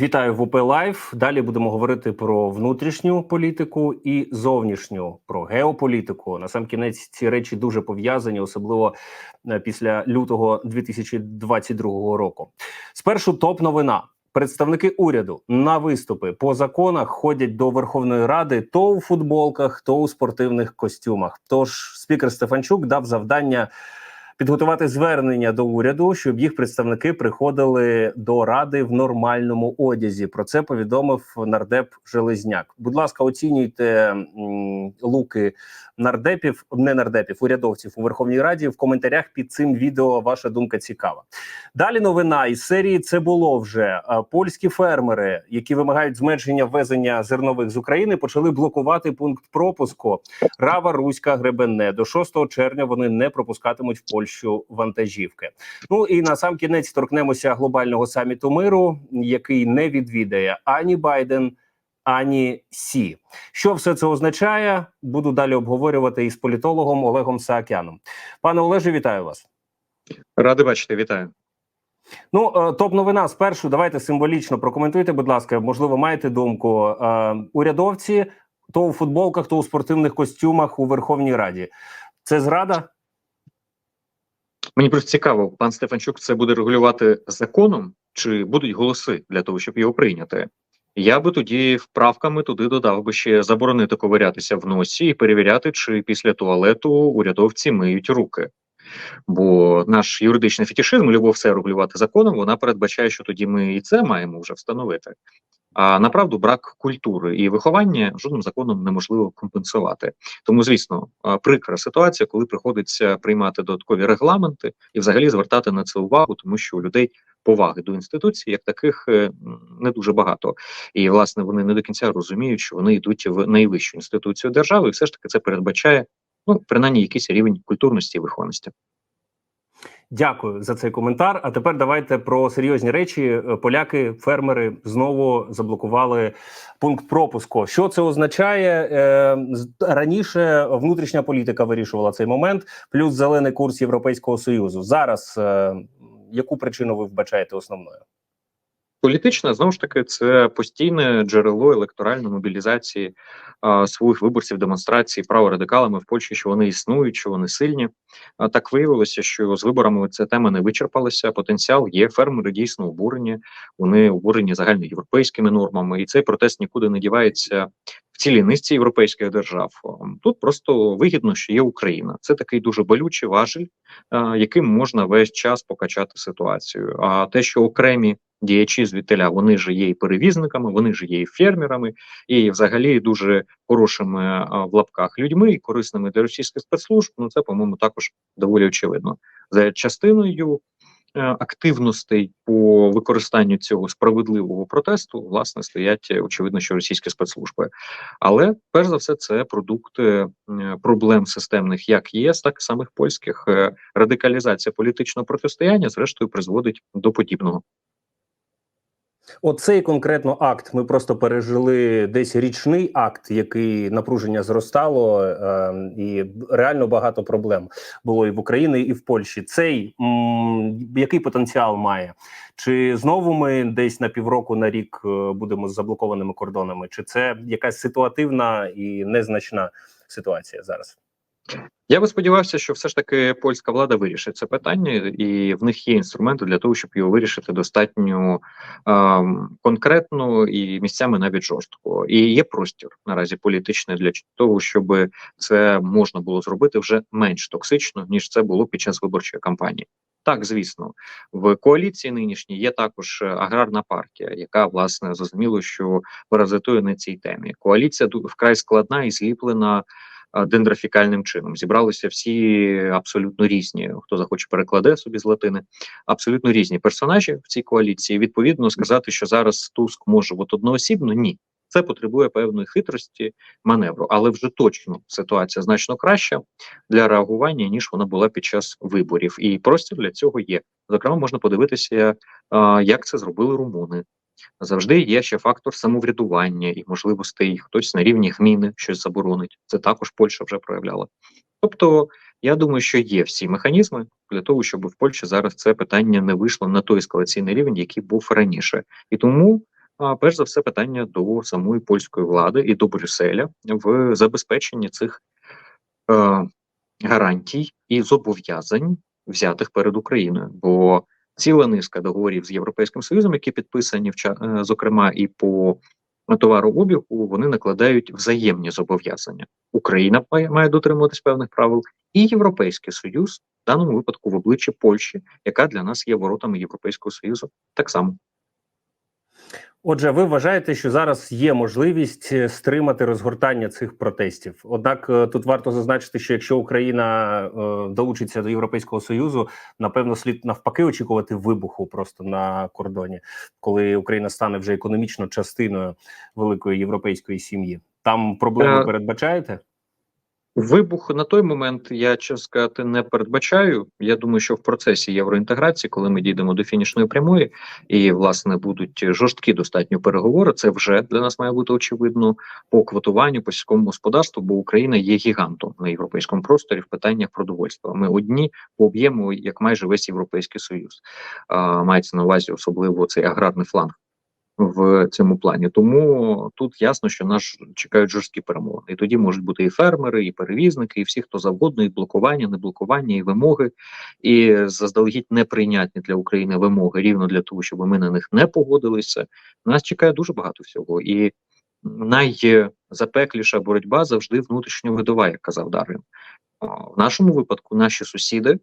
Вітаю в УП Лайф. Далі будемо говорити про внутрішню політику і зовнішню про геополітику. На сам кінець ці речі дуже пов'язані, особливо е, після лютого 2022 року. Спершу топ новина. Представники уряду на виступи по законах ходять до Верховної Ради то у футболках, то у спортивних костюмах. Тож спікер Стефанчук дав завдання підготувати звернення до уряду, щоб їх представники приходили до ради в нормальному одязі. Про це повідомив нардеп Железняк. Будь ласка, оцінюйте луки нардепів, не нардепів, урядовців у Верховній Раді. В коментарях під цим відео ваша думка цікава. Далі новина із серії це було вже польські фермери, які вимагають зменшення ввезення зернових з України, почали блокувати пункт пропуску Рава Руська Гребенне. До 6 червня вони не пропускатимуть в Польщу вантажівки. Ну і на сам кінець торкнемося глобального саміту миру, який не відвідає ані Байден. Ані Сі, що все це означає, буду далі обговорювати із політологом Олегом Саакяном. Пане Олеже, вітаю вас. Радий бачити, вітаю. Ну, е, топ новина спершу. Давайте символічно прокоментуйте, будь ласка. Можливо, маєте думку. Е, Урядовці то у футболках, то у спортивних костюмах у Верховній Раді. Це зрада? Мені просто цікаво, пан Стефанчук це буде регулювати законом, чи будуть голоси для того, щоб його прийняти? Я би тоді вправками туди додав би ще заборонити ковирятися в носі і перевіряти, чи після туалету урядовці миють руки. Бо наш юридичний фетішизм, любов все регулювати законом, вона передбачає, що тоді ми і це маємо вже встановити. А направду брак культури і виховання жодним законом неможливо компенсувати. Тому, звісно, прикра ситуація, коли приходиться приймати додаткові регламенти і взагалі звертати на це увагу, тому що у людей поваги до інституцій, як таких, е, не дуже багато. І власне вони не до кінця розуміють, що вони йдуть в найвищу інституцію держави, і все ж таки це передбачає ну принаймні якийсь рівень культурності і вихованості. Дякую за цей коментар. А тепер давайте про серйозні речі. Е, Поляки, фермери знову заблокували пункт пропуску. Що це означає? Е, раніше внутрішня політика вирішувала цей момент, плюс зелений курс Європейського союзу. Зараз яку причину ви вбачаєте основною? Політична знову ж таки це постійне джерело електоральної мобілізації а, своїх виборців, демонстрацій праворадикалами в Польщі, що вони існують, що вони сильні. А так виявилося, що з виборами ця тема не вичерпалася. Потенціал є. Фермери дійсно обурені. Вони обурені загальноєвропейськими нормами, і цей протест нікуди не дівається в цілій низці європейських держав. Тут просто вигідно, що є Україна. Це такий дуже болючий важіль, а, яким можна весь час покачати ситуацію. А те, що окремі діячі звідтиля, вони ж є і перевізниками, вони ж є і фермерами, і взагалі дуже хорошими в лапках людьми і корисними для російських спецслужб. Ну це, по-моєму, також доволі очевидно. За частиною е, активностей по використанню цього справедливого протесту, власне, стоять е, очевидно, що російські спецслужби. Але перш за все, це продукти е, проблем системних як ЄС, так і самих польських. Е, Радикалізація політичного протистояння, зрештою, призводить до подібного. Оцей конкретно акт. Ми просто пережили десь річний акт, який напруження зростало, е, і реально багато проблем було і в Україні, і в Польщі. Цей м, який потенціал має? Чи знову ми десь на півроку на рік е, будемо з заблокованими кордонами? Чи це якась ситуативна і незначна ситуація зараз? Я би сподівався, що все ж таки польська влада вирішить це питання, і в них є інструменти для того, щоб його вирішити достатньо ем, конкретно і місцями навіть жорстко. І є простір наразі політичний для того, щоб це можна було зробити вже менш токсично ніж це було під час виборчої кампанії. Так, звісно, в коаліції нинішній є також аграрна партія, яка власне зрозуміло, що паразитує на цій темі. Коаліція вкрай складна і зліплена дендрофікальним чином. Зібралися всі абсолютно різні, хто захоче перекладе собі з латини, абсолютно різні персонажі в цій коаліції. Відповідно, сказати, що зараз Туск може от одноосібно, ні. Це потребує певної хитрості маневру, але вже точно ситуація значно краща для реагування ніж вона була під час виборів, і простір для цього є. Зокрема, можна подивитися, як це зробили румуни. Завжди є ще фактор самоврядування і можливостей. Хтось на рівні гміни щось заборонить. Це також Польща вже проявляла. Тобто, я думаю, що є всі механізми для того, щоб в Польщі зараз це питання не вийшло на той ескалаційний рівень, який був раніше, і тому а, перш за все питання до самої польської влади і до Брюсселя в забезпеченні цих е, гарантій і зобов'язань, взятих перед Україною. Бо ціла низка договорів з Європейським Союзом, які підписані е, зокрема і по товарообігу, вони накладають взаємні зобов'язання. Україна має дотримуватись певних правил, і Європейський Союз в даному випадку в обличчі Польщі, яка для нас є воротами Європейського Союзу, так само. Отже, ви вважаєте, що зараз є можливість е, стримати розгортання цих протестів? Однак е, тут варто зазначити, що якщо Україна е, долучиться до Європейського союзу, напевно, слід навпаки очікувати вибуху просто на кордоні, коли Україна стане вже економічно частиною великої європейської сім'ї. Там проблеми Е, передбачаєте? Вибух на той момент я чесно сказати не передбачаю. Я думаю, що в процесі євроінтеграції, коли ми дійдемо до фінішної прямої, і власне будуть жорсткі достатньо переговори, це вже для нас має бути очевидно по квотуванню по сільському господарству, бо Україна є гігантом на європейському просторі в питаннях продовольства. Ми одні по об'єму, як майже весь європейський союз. А, мається на увазі особливо цей аграрний фланг. В цьому плані тому тут ясно, що нас чекають жорсткі перемоги, і тоді можуть бути і фермери, і перевізники, і всі, хто завгодно, і блокування, не блокування, і вимоги, і заздалегідь неприйнятні для України вимоги, рівно для того, щоб ми на них не погодилися. Нас чекає дуже багато всього, і найзапекліша боротьба завжди внутрішньовидова, як казав Дарвін. В нашому випадку наші сусіди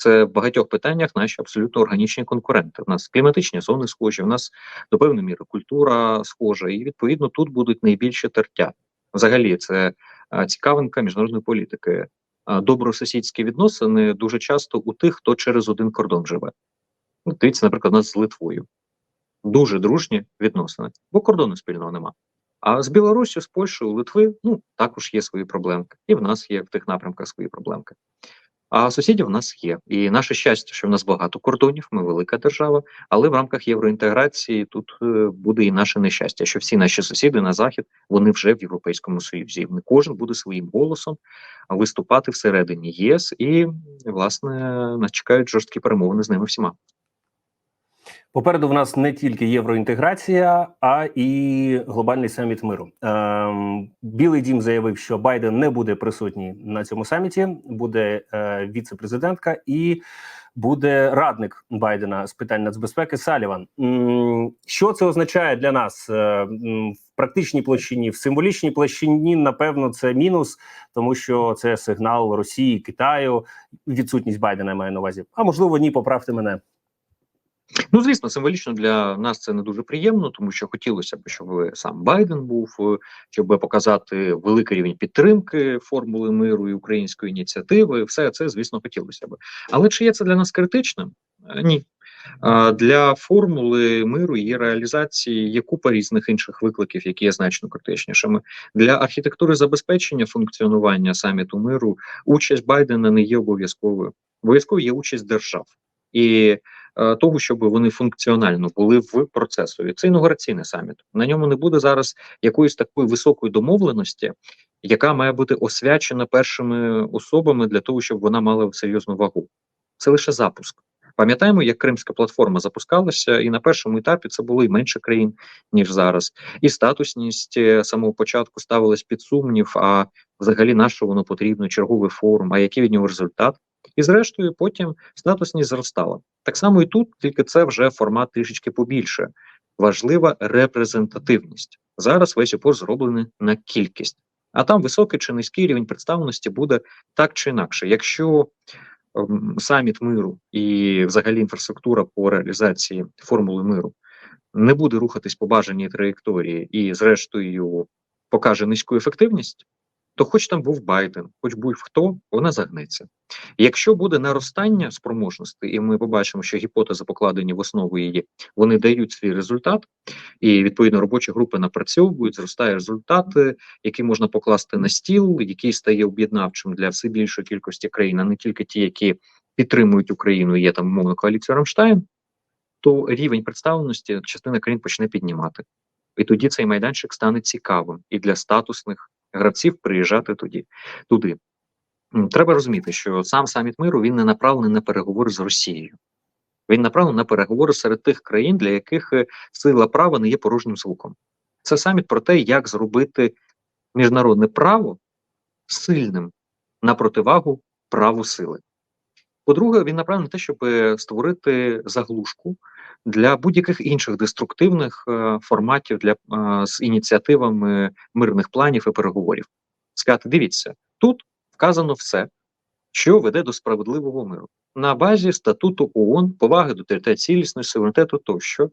це в багатьох питаннях наші абсолютно органічні конкуренти. У нас кліматичні зони схожі, у нас до певної міри культура схожа, і відповідно тут будуть найбільше тертя. Взагалі, це цікавинка міжнародної політики. Добросусідські відносини дуже часто у тих, хто через один кордон живе. Дивіться, наприклад, у нас з Литвою. Дуже дружні відносини, бо кордону спільного нема. А з Білоруссю, з Польщею, Литви ну також є свої проблемки, і в нас є в тих напрямках свої проблемки. А сусідів в нас є. І наше щастя, що в нас багато кордонів, ми велика держава, але в рамках євроінтеграції тут е, буде і наше нещастя, що всі наші сусіди на захід вони вже в Європейському Союзі. І кожен буде своїм голосом виступати всередині ЄС, і власне нас чекають жорсткі перемовини з ними всіма. Попереду в нас не тільки євроінтеграція, а і глобальний саміт миру. Ем, Білий дім заявив, що Байден не буде присутній на цьому саміті. Буде е, віце-президентка і буде радник Байдена з питань нацбезпеки Саліван. Що це означає для нас е, в практичній площині, в символічній площині? Напевно, це мінус, тому що це сигнал Росії, Китаю, відсутність Байдена я маю на увазі. А можливо, ні, поправте мене. Ну, звісно, символічно для нас це не дуже приємно, тому що хотілося б, щоб сам Байден був, е, щоб показати великий рівень підтримки формули миру і української ініціативи. Все це, звісно, хотілося б. Але чи є це для нас критичним? Е, Ні. Для формули миру і реалізації є купа різних інших викликів, які є значно критичнішими. Для архітектури забезпечення функціонування саміту миру участь Байдена не є обов'язковою. Обов'язково є участь держав. І того, щоб вони функціонально були в процесові. Це інаугураційний саміт. На ньому не буде зараз якоїсь такої високої домовленості, яка має бути освячена першими особами для того, щоб вона мала серйозну вагу. Це лише запуск. Пам'ятаємо, як Кримська платформа запускалася, і на першому етапі це було і менше країн ніж зараз. І статусність е, самого початку ставилась під сумнів. А взагалі на що воно потрібно? Черговий форум, а який від нього результат? І зрештою, потім статусність зростала. Так само і тут, тільки це вже формат трішечки побільше. Важлива репрезентативність. Зараз весь опор зроблений на кількість, а там високий чи низький рівень представленості буде так чи інакше. Якщо ем, саміт миру і взагалі інфраструктура по реалізації формули миру не буде рухатись по бажаній траєкторії і, зрештою, покаже низьку ефективність, то хоч там був Байден, хоч був хто, вона загнеться. Якщо буде наростання спроможностей, і ми побачимо, що гіпотези, покладені в основу її, вони дають свій результат, і відповідно робочі групи напрацьовують, зростає результат, е, який можна покласти на стіл, який стає об'єднавчим для все більшої кількості країн, а не тільки ті, які підтримують Україну, є там умовно коаліція Рамштайн, то рівень представленості частина країн почне піднімати. І тоді цей майданчик стане цікавим і для статусних гравців приїжджати тоді туди. Треба розуміти, що сам саміт миру він не направлений на переговори з Росією. Він направлений на переговори серед тих країн, для яких е, сила права не є порожнім звуком. Це саміт про те, як зробити міжнародне право сильним на противагу праву сили. По-друге, він направлений на те, щоб е, створити заглушку для будь-яких інших деструктивних е, форматів для е, з ініціативами мирних планів і переговорів. Сказати, дивіться, тут вказано все, що веде до справедливого миру на базі статуту ООН, поваги до територіальної цілісності, суверенітету тощо.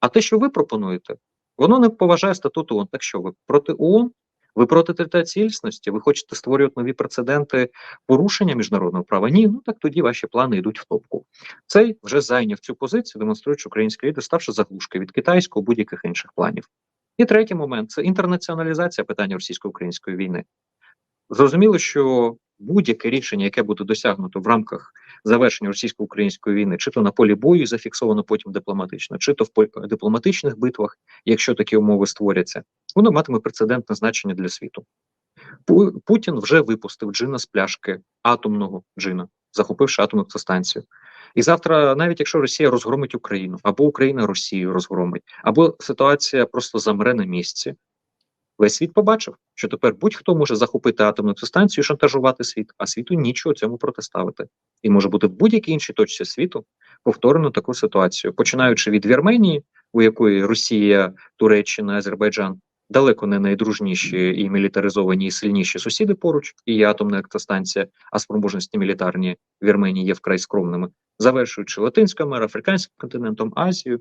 А те, що ви пропонуєте, воно не поважає статут ООН. Так що ви проти ООН? Ви проти територіальної цілісності? Ви хочете створювати нові прецеденти порушення міжнародного права? Ні, ну так тоді ваші плани йдуть в топку. Цей вже зайняв цю позицію, демонструючи український лідер, ставши заглушки від китайського будь-яких інших планів. І третій момент це інтернаціоналізація питання російсько-української війни. Зрозуміло, що будь-яке рішення, яке буде досягнуто в рамках завершення російсько-української війни, чи то на полі бою зафіксовано потім дипломатично, чи то в дипломатичних битвах, якщо такі умови створяться, воно матиме прецедентне значення для світу. Путін вже випустив джина з пляшки атомного джина, захопивши атомну станцію. І завтра, навіть якщо Росія розгромить Україну, або Україна Росію розгромить, або ситуація просто замре на місці, весь світ побачив, що тепер будь-хто може захопити атомну станцію і шантажувати світ, а світу нічого цьому протиставити. І може бути в будь-якій іншій точці світу повторено таку ситуацію, починаючи від Вірменії, у якої Росія, Туреччина, Азербайджан далеко не найдружніші і мілітаризовані, і сильніші сусіди поруч, і є атомна електростанція, а спроможності мілітарні Вірменії є вкрай скромними, завершуючи Латинською Америкою, Африканським континентом, Азією.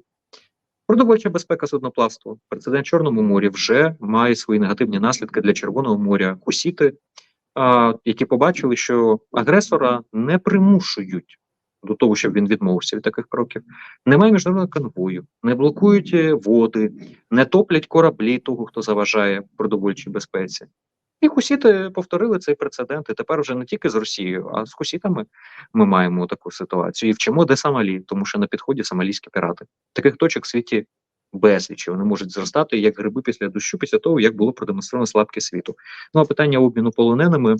Продовольча безпека судноплавства. Прецедент Чорному морі вже має свої негативні наслідки для Червоного моря. Кусіти, які побачили, що агресора не примушують до того, щоб він відмовився від таких кроків. Немає міжнародного конвою, не блокують е, води, не топлять кораблі того, хто заважає продовольчій безпеці. І хусіти повторили цей прецедент. І тепер вже не тільки з Росією, а з хусітами ми маємо таку ситуацію. І вчимо, де Сомалі, тому що на підході сомалійські пірати. Таких точок в світі безліч. Вони можуть зростати як гриби після дощу, після того, як було продемонстровано слабкість світу. Ну а питання обміну полоненими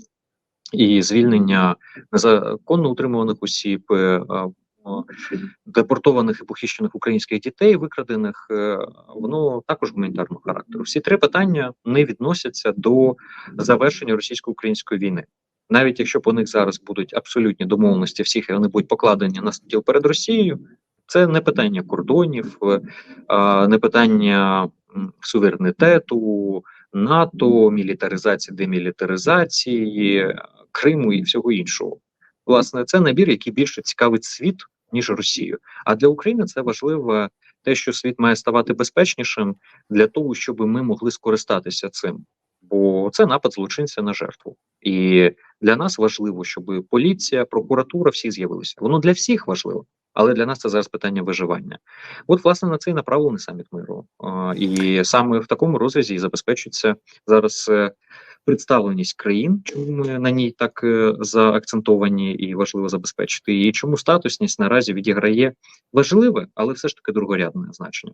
і звільнення незаконно утримуваних осіб. Е, Депортованих і похищених українських дітей, викрадених, е, воно також гуманітарного характеру. Всі три питання не відносяться до завершення російсько-української війни. Навіть якщо по них зараз будуть абсолютні домовленості всіх, і вони будуть покладені на стіл перед Росією, це не питання кордонів, е, не питання суверенітету, НАТО, мілітаризації, демілітаризації, Криму і всього іншого. Власне, це набір, який більше цікавить світ, ніж Росію. А для України це важливо те, що світ має ставати безпечнішим для того, щоб ми могли скористатися цим. Бо це напад злочинця на жертву. І для нас важливо, щоб поліція, прокуратура всі з'явилися. Воно для всіх важливо, але для нас це зараз питання виживання. От, власне, на це і направлений саміт миру. І саме в такому розрізі і забезпечується зараз е, представленість країн, чому ми на ній так е, заакцентовані і важливо забезпечити, і чому статусність наразі відіграє важливе, але все ж таки другорядне значення.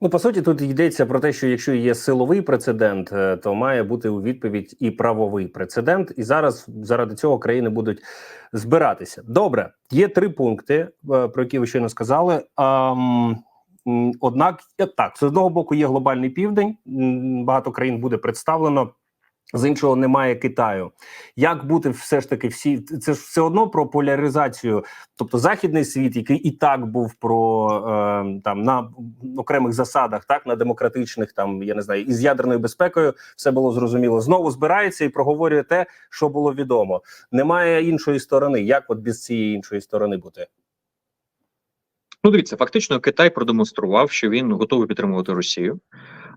Ну, по суті, тут йдеться про те, що якщо є силовий прецедент, е, то має бути у відповідь і правовий прецедент. І зараз заради цього країни будуть збиратися. Добре, є три пункти, е, про які ви щойно сказали. Однак, так, з одного боку є глобальний південь, багато країн буде представлено. З іншого немає Китаю. Як бути все ж таки всі це ж все одно про поляризацію, тобто західний світ, який і так був про е, там на окремих засадах, так на демократичних, там я не знаю, із ядерною безпекою все було зрозуміло. Знову збирається і проговорює те, що було відомо. Немає іншої сторони. Як от без цієї іншої сторони бути? Ну, дивіться, фактично Китай продемонстрував, що він готовий підтримувати Росію.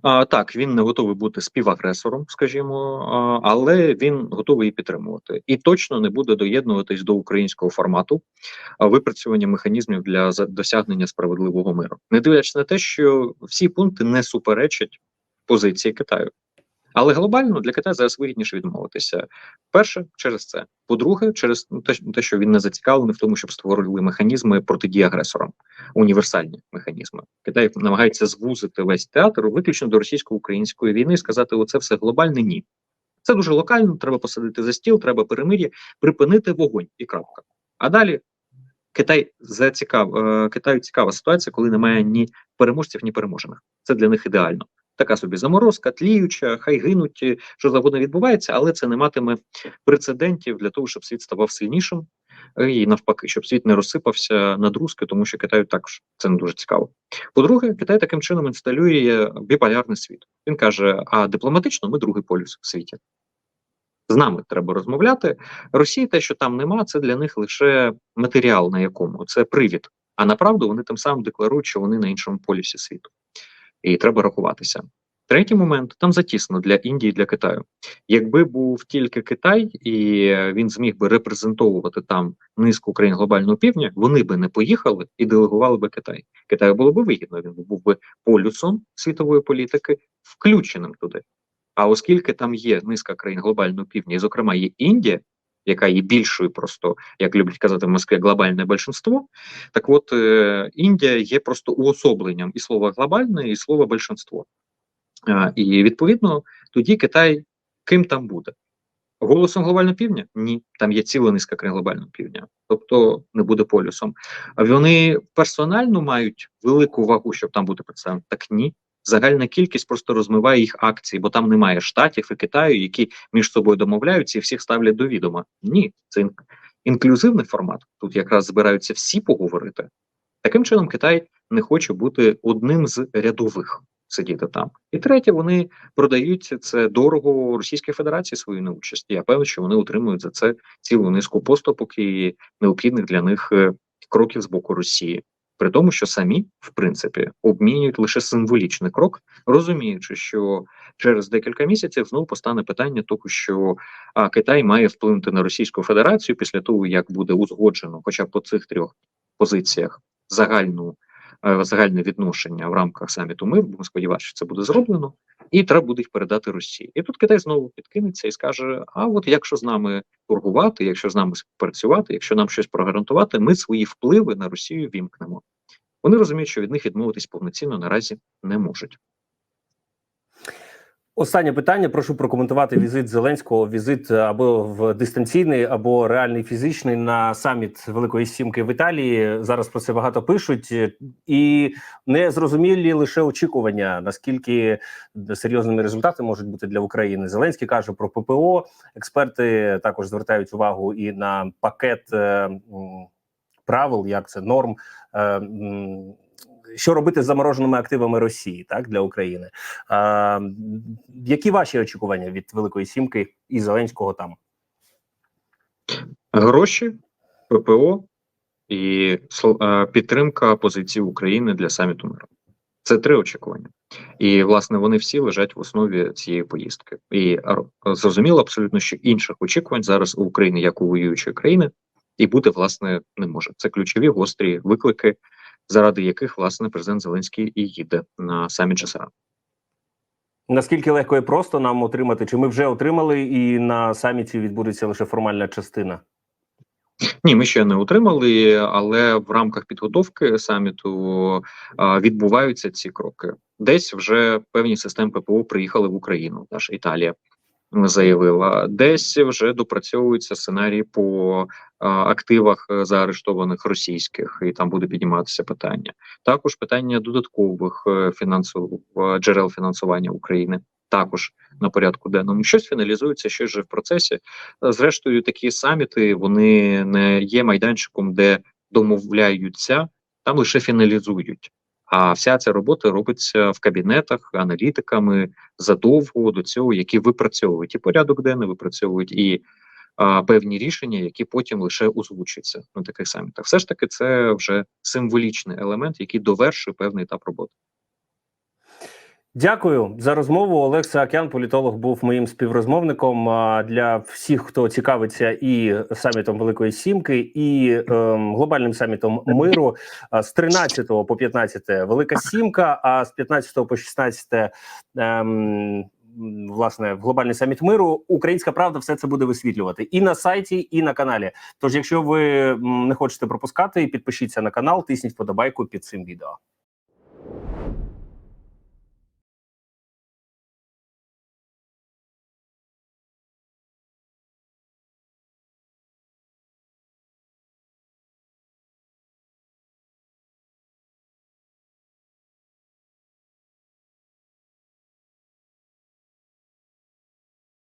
А, так, він не готовий бути співагресором, скажімо, але він готовий її підтримувати і точно не буде доєднуватись до українського формату випрацювання механізмів для досягнення справедливого миру, не дивлячись на те, що всі пункти не суперечать позиції Китаю. Але глобально для Китаю зараз вигідніше відмовитися. Перше, через це. По-друге, через те, те, що він не зацікавлений в тому, щоб створили механізми протидії агресорам, універсальні механізми. Китай намагається звузити весь театр виключно до російсько-української війни і сказати: оце все глобальне ні. Це дуже локально. Треба посадити за стіл, треба перемир'я, припинити вогонь і крапка. А далі Китай зацікав е, Китаю цікава ситуація, коли немає ні переможців, ні переможених. Це для них ідеально. Така собі заморозка, тліюча, хай гинуть, е, що завгодно відбувається, але це не матиме прецедентів для того, щоб світ ставав сильнішим, е, і навпаки, щоб світ не розсипався на друзки, тому що Китаю також це не дуже цікаво. По-друге, Китай таким чином інсталює біполярний світ. Він каже: а дипломатично ми другий полюс в світі. З нами треба розмовляти. Росії те, що там нема, це для них лише матеріал, на якому це привід. А направду вони тим самим декларують, що вони на іншому полюсі світу, і треба рахуватися. Третій момент там затісно для Індії, для Китаю. Якби був тільки Китай, і він зміг би репрезентовувати там низку країн глобального півдня, вони би не поїхали і делегували би Китай. Китаю було б вигідно. Він був би полюсом світової політики, включеним туди. А оскільки там є низка країн глобального півдня, і, зокрема, є Індія, яка є більшою, просто як люблять казати в Москві, глобальне більшинство, так от е, Індія є просто уособленням і слова глобальне, і слова більшинство. Е, і відповідно тоді Китай ким там буде? Голосом глобального півдня? Ні, там є ціла низка країн глобального півдня, тобто не буде полюсом. Вони персонально мають велику вагу, щоб там бути представлені? Так ні. Загальна кількість просто розмиває їх акції, бо там немає штатів і Китаю, які між собою домовляються і всіх ставлять до відома. Ні, це ін- інклюзивний формат. Тут якраз збираються всі поговорити. Таким чином, Китай не хоче бути одним з рядових сидіти там. І третє, вони продають це дорого Російській Федерації свою неучасть. Я певний, що вони отримують за це цілу низку поступок і необхідних для них е, кроків з боку Росії. При тому, що самі, в принципі, обмінюють лише символічний крок, розуміючи, що через декілька місяців знову постане питання того, що а, Китай має вплинути на Російську Федерацію після того, як буде узгоджено, хоча б по цих трьох позиціях загальну е, загальне відношення в рамках саміту миру. Будемо сподіватися, що це буде зроблено, і треба буде їх передати Росії. І тут Китай знову підкинеться і скаже: А от якщо з нами торгувати, якщо з нами працювати, якщо нам щось прогарантувати, ми свої впливи на Росію вімкнемо. Вони розуміють, що від них відмовитись повноцінно наразі не можуть. Останнє питання. Прошу прокоментувати візит Зеленського. Візит або в дистанційний, або реальний фізичний на саміт Великої Сімки в Італії. Зараз про це багато пишуть, і не зрозумілі лише очікування, наскільки серйозними результати можуть бути для України. Зеленський каже про ППО. Експерти також звертають увагу і на пакет е, правил, як це норм. Що робити з замороженими активами Росії так для України? А, які ваші очікування від Великої Сімки і Зеленського там? Гроші, ППО і підтримка позиції України для саміту миру. Це три очікування, і власне вони всі лежать в основі цієї поїздки. І зрозуміло абсолютно, що інших очікувань зараз у України, як у воюючої країни, і бути власне не може. Це ключові гострі виклики, заради яких власне президент Зеленський і їде на саміт Джасара. Наскільки легко і просто нам отримати? Чи ми вже отримали, і на саміті відбудеться лише формальна частина? Ні, ми ще не отримали, але в рамках підготовки саміту а, відбуваються ці кроки. Десь вже певні системи ППО приїхали в Україну. Наша Італія заявила, десь вже допрацьовуються сценарії по активах е, заарештованих російських, і там буде підніматися питання. Також питання додаткових е, фінансових е, джерел фінансування України. Також на порядку денному щось фіналізується, щось вже в процесі. Зрештою, такі саміти вони не є майданчиком, де домовляються, там лише фіналізують. А вся ця робота робиться в кабінетах аналітиками задовго до цього, які випрацьовують і порядок денний, випрацьовують і а, певні рішення, які потім лише озвучаться на таких самітах. Все ж таки, це вже символічний елемент, який довершує певний етап роботи. Дякую за розмову. Олег Саакян, політолог, був моїм співрозмовником. Для всіх, хто цікавиться і самітом Великої Сімки, і ем, глобальним самітом миру з 13 по 15 Велика Сімка, а з 15 по 16 ем, Власне, в глобальний саміт миру Українська правда все це буде висвітлювати і на сайті, і на каналі. Тож, якщо ви не хочете пропускати, підпишіться на канал, тисніть вподобайку під цим відео.